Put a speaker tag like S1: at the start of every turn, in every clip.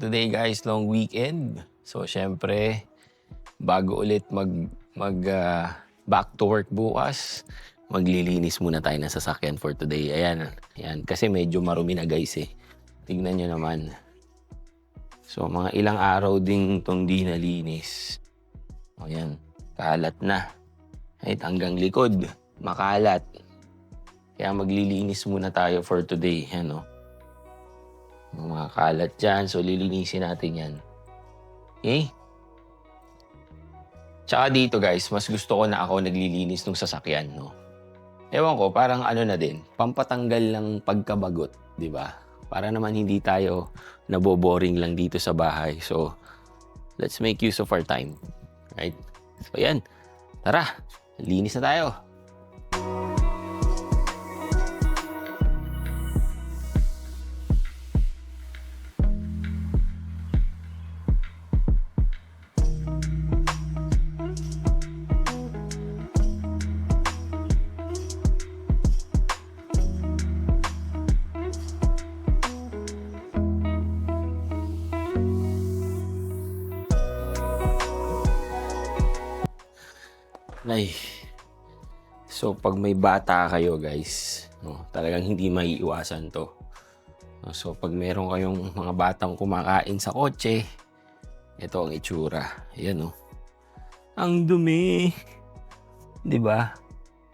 S1: today guys, long weekend. So syempre, bago ulit mag mag ah, back to work bukas, maglilinis muna tayo ng sasakyan for today. Ayan, ayan kasi medyo marumi na guys eh. Tingnan nyo naman. So mga ilang araw din tong di nalinis. O yan, kalat na. Right, hanggang likod, makalat. Kaya maglilinis muna tayo for today. Yan o. Yung Mga kalat dyan, so lilinisin natin yan. Okay? Tsaka dito guys, mas gusto ko na ako naglilinis ng sasakyan, no? Ewan ko, parang ano na din, pampatanggal ng pagkabagot, di ba? Para naman hindi tayo naboboring lang dito sa bahay. So, let's make use of our time. Right? So, yan. Tara, linis na tayo. Ay. So, pag may bata kayo, guys, no, talagang hindi maiiwasan to. So, pag meron kayong mga batang kumakain sa kotse, ito ang itsura. Ayan, no. Ang dumi. 'Di ba?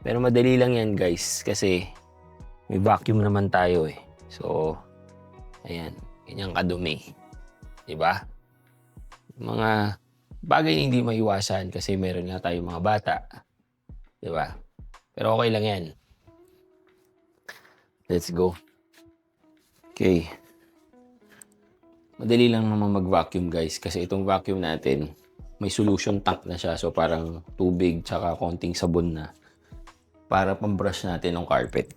S1: Pero madali lang yan, guys, kasi may vacuum naman tayo eh. So, ayan, ganyan kadumi. 'Di ba? Mga bagay na hindi maiwasan kasi meron nga tayong mga bata. Di ba? Pero okay lang yan. Let's go. Okay. Madali lang naman mag-vacuum guys kasi itong vacuum natin may solution tank na siya so parang tubig tsaka konting sabon na para pambrush natin ng carpet.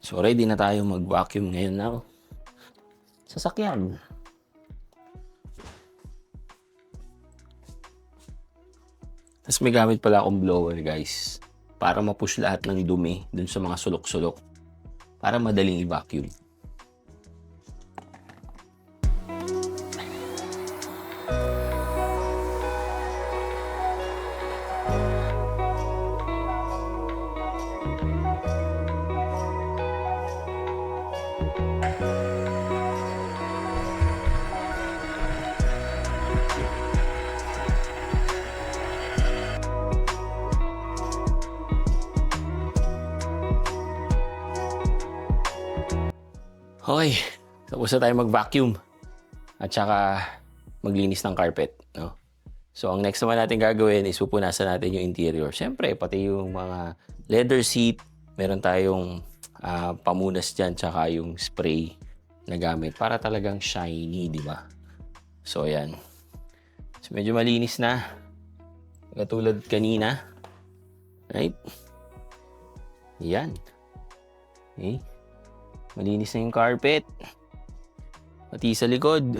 S1: So ready na tayo mag-vacuum ngayon now. Sasakyan. Tapos may gamit pala akong blower guys para mapush lahat ng dumi dun sa mga sulok-sulok para madaling i-vacuum. Okay, tapos na tayo mag-vacuum at saka maglinis ng carpet. No? So, ang next naman natin gagawin is pupunasan natin yung interior. Siyempre, pati yung mga leather seat, meron tayong ah, pamunas dyan, tsaka yung spray na gamit para talagang shiny, di ba? So, yan. So, medyo malinis na. Katulad kanina. Right? Yan. Okay. Malinis na yung carpet. Pati sa likod.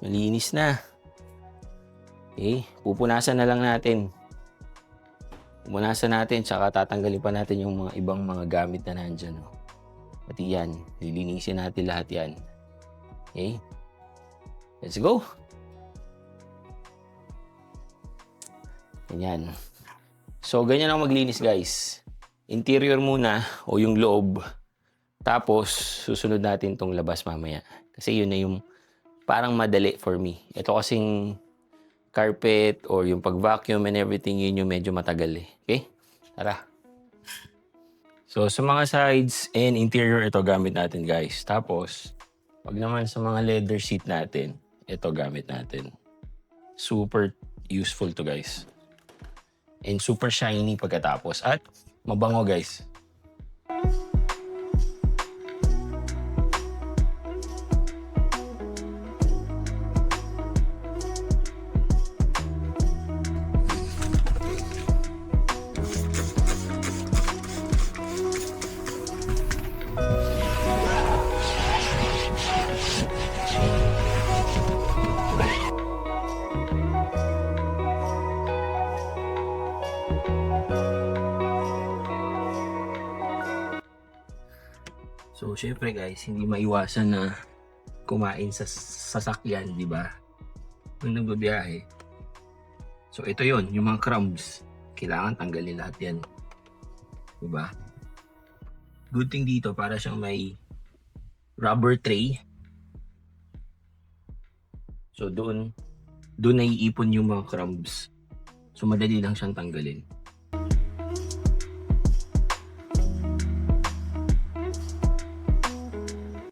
S1: Malinis na. Okay, pupunasan na lang natin. Pupunasan natin, tsaka tatanggalin pa natin yung mga ibang mga gamit na nandyan. Oh. Pati yan, lilinisin natin lahat yan. Okay? Let's go! Ganyan. So, ganyan ako maglinis, guys. Interior muna, o yung loob. Tapos, susunod natin tong labas mamaya. Kasi yun na yung parang madali for me. Ito kasing carpet or yung pag-vacuum and everything, yun yung medyo matagal eh. Okay? Tara. So, sa mga sides and interior, ito gamit natin guys. Tapos, pag naman sa mga leather seat natin, ito gamit natin. Super useful to guys. And super shiny pagkatapos. At mabango guys. Syempre guys, hindi maiwasan na kumain sa sasakyan, di ba? Nung nagbabiyahe. So ito yon yung mga crumbs. Kailangan tanggalin lahat yan. Di ba? Good thing dito, para siyang may rubber tray. So doon, doon naiipon yung mga crumbs. So madali lang siyang tanggalin.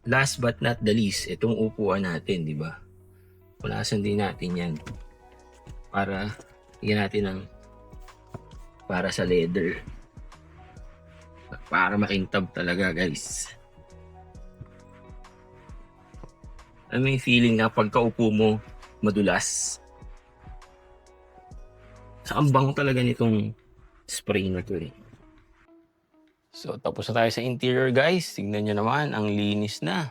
S1: Last but not the least, itong upuan natin, di ba? Punasan din natin yan. Para, yan natin ng para sa leather. Para makintab talaga, guys. Ano yung feeling na pagkaupo mo, madulas? Sa ambang talaga nitong spray na to eh. So, tapos na tayo sa interior guys. Tignan nyo naman, ang linis na.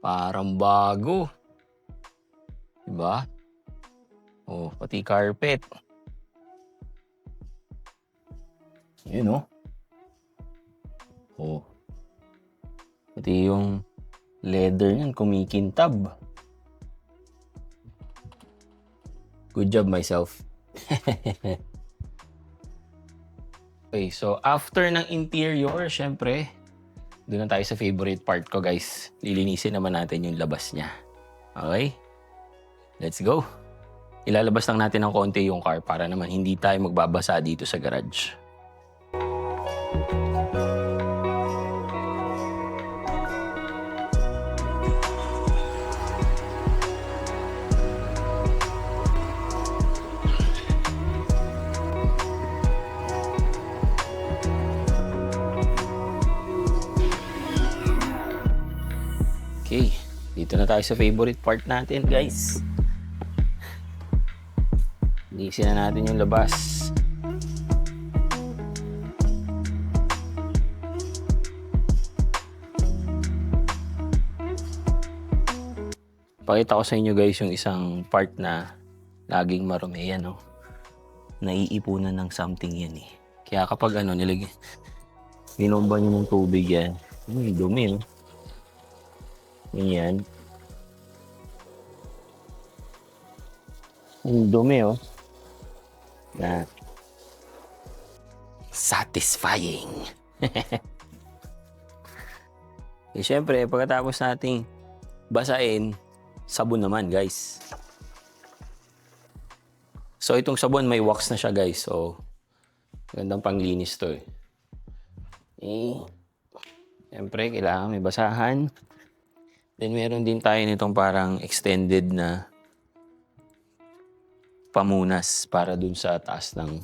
S1: Parang bago. Diba? Oh, pati carpet. Yun oh. Oh. Pati yung leather niyan kumikintab. Good job myself. Okay, so after ng interior, syempre, doon na tayo sa favorite part ko, guys. Lilinisin naman natin yung labas niya. Okay? Let's go. Ilalabas lang natin ng konti yung car para naman hindi tayo magbabasa dito sa garage. Tayo sa favorite part natin, guys. Linisin na natin yung labas. Pakita ko sa inyo guys yung isang part na laging marumi yan, no? Naiipunan ng something yan eh. Kaya kapag ano, nilagyan, binomba nyo ng tubig yan, may dumi, no? Ganyan. Ang dumi, oh. Na. Satisfying. eh, syempre, pagkatapos nating basain, sabon naman, guys. So, itong sabon, may wax na siya, guys. So, gandang panglinis to, eh. Eh, syempre, kailangan may basahan. Then meron din tayo nitong parang extended na pamunas para dun sa taas ng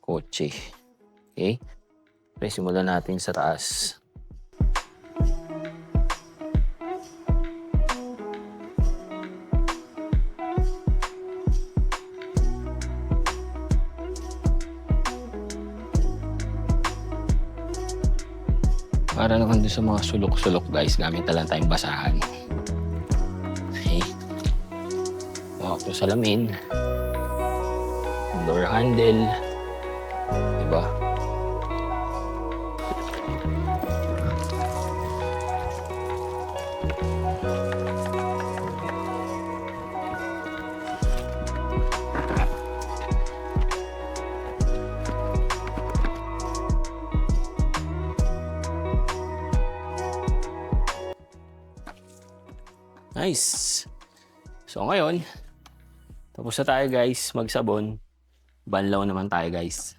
S1: kotse. Okay? Pre, simulan natin sa taas. Para naman doon sa mga sulok-sulok guys, gamit na lang tayong basahan. Hawak to salamin. Door handle. Diba? Nice. So ngayon, tapos na tayo guys magsabon. Banlaw naman tayo guys.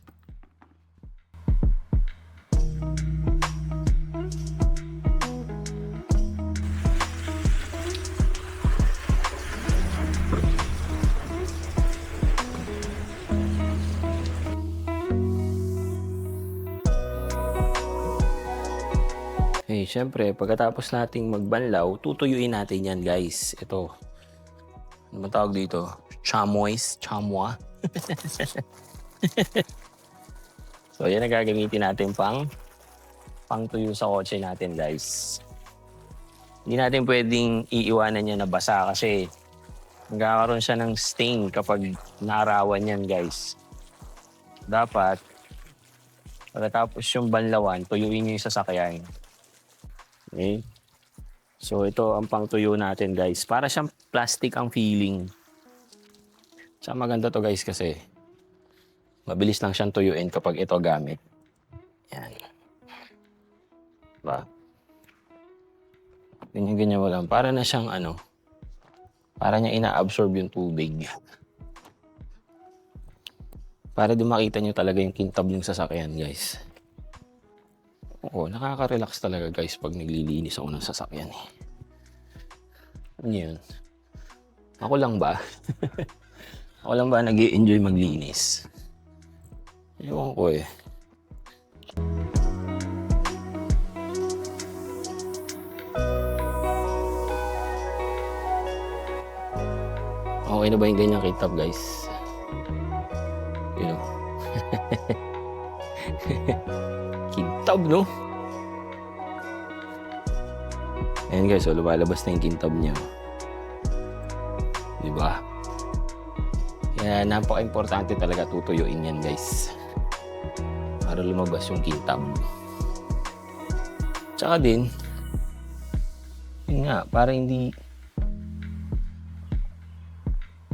S1: Eh, syempre, pagkatapos nating magbanlaw, tutuyuin natin yan, guys. Ito. Ano tawag dito? Chamois? Chamwa? so, yan ang gagamitin natin pang pang tuyo sa kotse natin, guys. Hindi natin pwedeng iiwanan yan na basa kasi magkakaroon siya ng stain kapag naarawan yan, guys. Dapat, pagkatapos yung banlawan, tuyuin nyo yung sasakyan. Okay? So ito ang pangtuyo natin guys. Para siyang plastic ang feeling. Tsaka maganda to guys kasi mabilis lang siyang tuyuin kapag ito gamit. Yan. Diba? Ganyan-ganyan mo lang. Para na siyang ano, para niya ina-absorb yung tubig. Para din makita nyo talaga yung kintab ng sasakyan, guys. Oo, nakaka-relax talaga, guys, pag naglilinis ako ng sasakyan. Eh. Ano yun? Ako lang ba? ako lang ba nag enjoy maglinis? Ewan ko eh. Okay na ba yung ganyang kitab, guys? You know? kintab, no? Ayan guys, so lumalabas na yung kintab niya. Di ba? Kaya napaka-importante talaga tutuyuin yan, guys. Para lumabas yung kintab. Tsaka din, yun nga, para hindi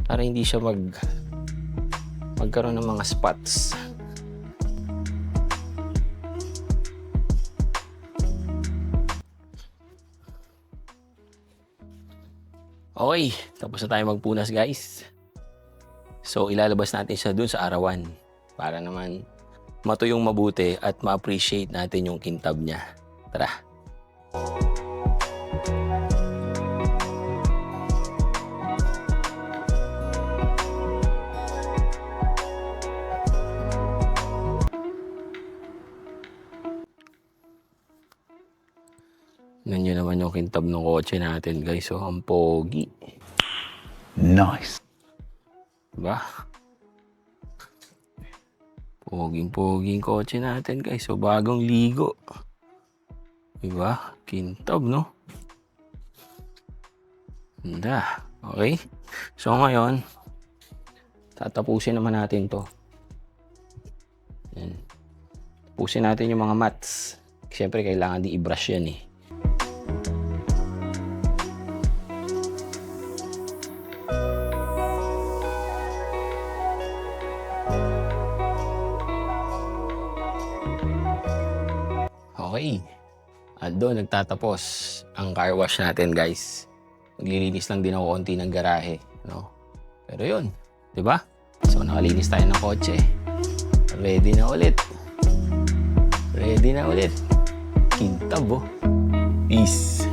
S1: para hindi siya mag magkaroon ng mga spots. Okay, tapos na tayo magpunas guys. So ilalabas natin siya dun sa arawan para naman matuyong mabuti at ma-appreciate natin yung kintab niya. Tara. Ganyan naman yung kintab ng kotse natin guys. So, ang pogi.
S2: Nice.
S1: Diba? Poging-poging kotse natin guys. So, bagong ligo. Diba? Kintab, no? Ganda. Okay? So, ngayon, tatapusin naman natin to. Yan. Tapusin natin yung mga mats. Siyempre, kailangan di i-brush yan eh. Okay. At doon nagtatapos ang car wash natin, guys. Maglilinis lang din ako konti ng garahe, no? Pero yun, 'di ba? So nakalinis tayo ng kotse. Ready na ulit. Ready na ulit. Kintab, oh. Peace.